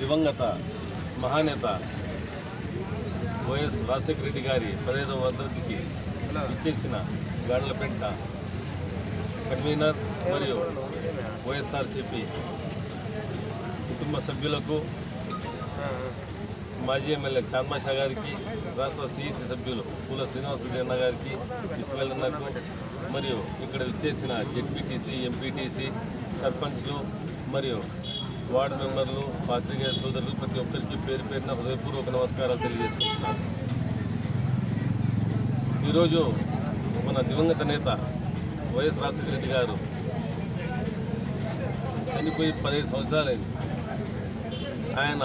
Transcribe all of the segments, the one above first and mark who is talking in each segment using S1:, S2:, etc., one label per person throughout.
S1: దివంగత మహానేత వైఎస్ రాజశేఖర రెడ్డి గారి పదహైదవ వర్ధంతికి ఇచ్చేసిన గాడలపెంట కన్వీనర్ మరియు వైఎస్ఆర్సిపి కుటుంబ సభ్యులకు మాజీ ఎమ్మెల్యే చాన్మాషా గారికి రాష్ట్ర సిఇసి సభ్యులు పూల శ్రీనివాసరెడ్డి అన్న గారికి ఇస్మాయిల్ అన్నకు మరియు ఇక్కడ ఇచ్చేసిన జెడ్పీటీసీ ఎంపీటీసీ సర్పంచ్లు మరియు వార్డు మెంబర్లు పాత్రికేయ సోదరులు ప్రతి ఒక్కరికి పేరు పేరున హృదయపూర్వక నమస్కారాలు తెలియజేసుకుంటున్నాను. ఈరోజు మన దివంగత నేత వైఎస్ రాజశేఖర రెడ్డి గారు చనిపోయి పదిహేను సంవత్సరాలైంది. ఆయన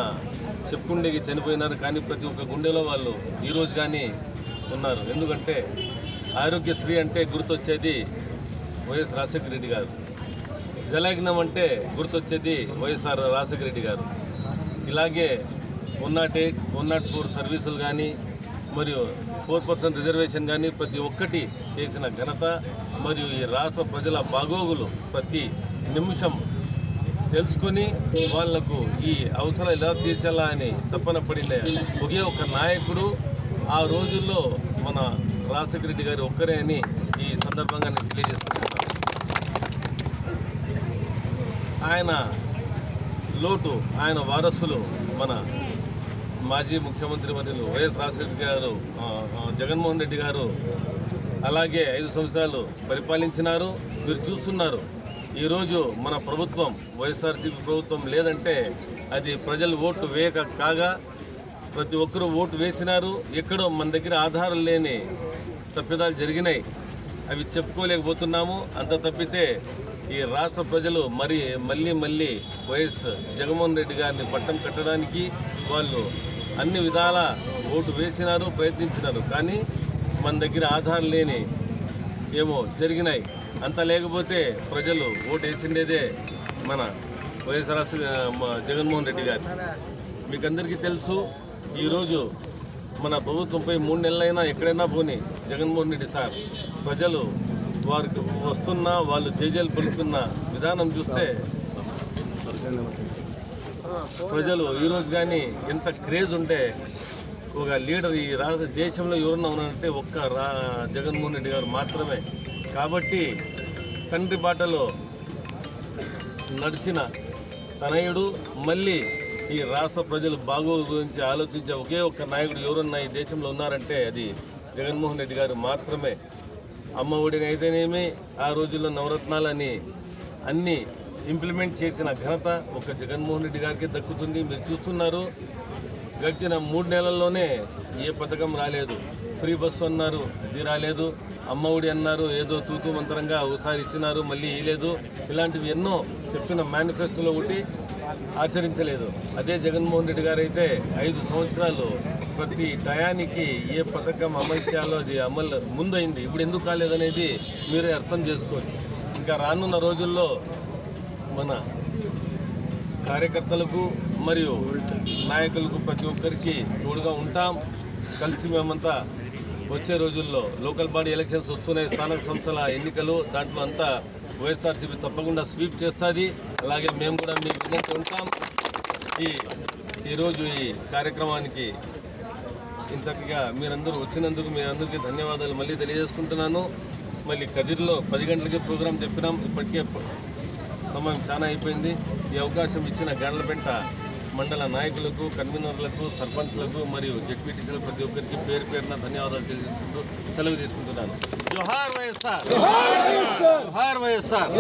S1: చెప్పుకుండేకి చనిపోయినారు కానీ ప్రతి ఒక్క గుండెలో వాళ్ళు ఈరోజు కానీ ఉన్నారు. ఎందుకంటే ఆరోగ్యశ్రీ అంటే గుర్తొచ్చేది వైఎస్ రాజశేఖర రెడ్డి గారు. జలగ్నం అంటే గుర్తొచ్చేది వైఎస్ఆర్ రాజశేఖర రెడ్డి గారు. ఇలాగే one not eight one not four సర్వీసులు కానీ మరియు ఫోర్ పర్సెంట్ రిజర్వేషన్ కానీ ప్రతి ఒక్కటి చేసిన ఘనత మరియు ఈ రాష్ట్ర ప్రజల బాగోగులు ప్రతి నిమిషం తెలుసుకొని వాళ్ళకు ఈ అవసరం ఎలా తీర్చాలా అని తప్పన పడిన ఒకే ఒక నాయకుడు ఆ రోజుల్లో మన రాజశేఖర రెడ్డి గారు ఒక్కరే అని ఈ సందర్భంగా నేను తెలియజేస్తున్నాను. ఆయన లోటు ఆయన వారసులు మన మాజీ ముఖ్యమంత్రి వర్యులు వైఎస్ రాజశేఖర గారు జగన్మోహన్ రెడ్డి గారు అలాగే ఐదు సంవత్సరాలు పరిపాలించినారు మీరు చూస్తున్నారు. ఈరోజు మన ప్రభుత్వం వైఎస్ఆర్సీపీ ప్రభుత్వం లేదంటే అది ప్రజలు ఓటు వేయక కాగా ప్రతి ఒక్కరూ ఓటు వేసినారు. ఎక్కడో మన దగ్గర ఆధారం లేని తప్పిదాలు జరిగినాయి. అవి చెప్పుకోలేకపోతున్నాము. అంత తప్పితే ఈ రాష్ట్ర ప్రజలు మరి మళ్ళీ మళ్ళీ వైఎస్ జగన్మోహన్ రెడ్డి గారిని పట్టం కట్టడానికి వాళ్ళు అన్ని విధాల ఓటు వేసినారు ప్రయత్నించినారు. కానీ మన దగ్గర ఆధారం లేని ఏమో జరిగినాయి. అంత లేకపోతే ప్రజలు ఓటు వేసిండేదే మన వైఎస్ఆర్ జగన్మోహన్ రెడ్డి గారు. మీకు అందరికీ తెలుసు ఈరోజు మన ప్రభుత్వంపై మూడు నెలలైనా ఎక్కడైనా పోని జగన్మోహన్ రెడ్డి సార్ ప్రజలు వారికి వస్తున్న వాళ్ళు తేజలు పలుకుతున్న విధానం చూస్తే ప్రజలు ఈరోజు కానీ ఎంత క్రేజ్ ఉంటే ఒక లీడర్ ఈ రాష్ట్ర దేశంలో ఎవరన్నా ఉన్నారంటే ఒక్క రా జగన్మోహన్ రెడ్డి గారు మాత్రమే. కాబట్టి తండ్రి బాటలో నడిచిన తనయుడు మళ్ళీ ఈ రాష్ట్ర ప్రజలు బాగోగు గురించి ఆలోచించే ఒకే ఒక్క నాయకుడు ఎవరన్నా ఈ దేశంలో ఉన్నారంటే అది జగన్మోహన్ రెడ్డి గారు మాత్రమే. అమ్మ ఒడిని అయితేనేమి ఆ రోజుల్లో నవరత్నాలని అన్నీ ఇంప్లిమెంట్ చేసిన ఘనత ఒక జగన్మోహన్ రెడ్డి గారికి దక్కుతుంది. మీరు చూస్తున్నారు గడిచిన మూడు నెలల్లోనే ఏ పథకం రాలేదు. ఫ్రీ బస్సు అన్నారు అది రాలేదు. అమ్మ ఒడి అన్నారు ఏదో తూతూ మంత్రంగా ఒకసారి ఇచ్చినారు మళ్ళీ ఇయలేదు ఇలాంటివి ఎన్నో చెప్పిన మేనిఫెస్టోలో ఒకటి. ఆచరించలేదు. అదే జగన్మోహన్ రెడ్డి గారు అయితే ఐదు సంవత్సరాలు ప్రతి టయానికి ఏ పథకం అమలు చేయాలో అది అమలు ముందైంది ఇప్పుడు ఎందుకు కాలేదనేది మీరే అర్థం చేసుకోవచ్చు. ఇంకా రానున్న రోజుల్లో మన కార్యకర్తలకు మరియు నాయకులకు ప్రతి ఒక్కరికి తోడుగా ఉంటాం. కలిసి మేమంతా వచ్చే రోజుల్లో లోకల్ బాడీ ఎలక్షన్స్ వస్తున్నాయి. స్థానిక సంస్థల ఎన్నికలు దాంట్లో అంతా వైఎస్ఆర్సీపీ తప్పకుండా స్వీప్ చేస్తుంది. అలాగే మేము కూడా మీ విన్నట్టు ఉంటాం. ఈ ఈరోజు ఈ కార్యక్రమానికి ఇంతగా మీరందరూ వచ్చినందుకు మీ అందరికీ ధన్యవాదాలు మళ్ళీ తెలియజేసుకుంటున్నాను. మళ్ళీ కదిర్లో పది గంటలకి ప్రోగ్రాం చెప్పినాం. ఇప్పటికే సమయం చాలా అయిపోయింది. ఈ అవకాశం ఇచ్చిన గండ్లపెంట మండల నాయకులకు కన్వీనర్లకు సర్పంచ్లకు మరియు జడ్పీటీసీలకు ప్రతి ఒక్కరికి పేరు పేరున ధన్యవాదాలు తెలియజేసుకుంటూ సెలవు తీసుకుంటున్నాను. జోహార్ వైఎస్ఆర్. జోహార్ వైఎస్ఆర్.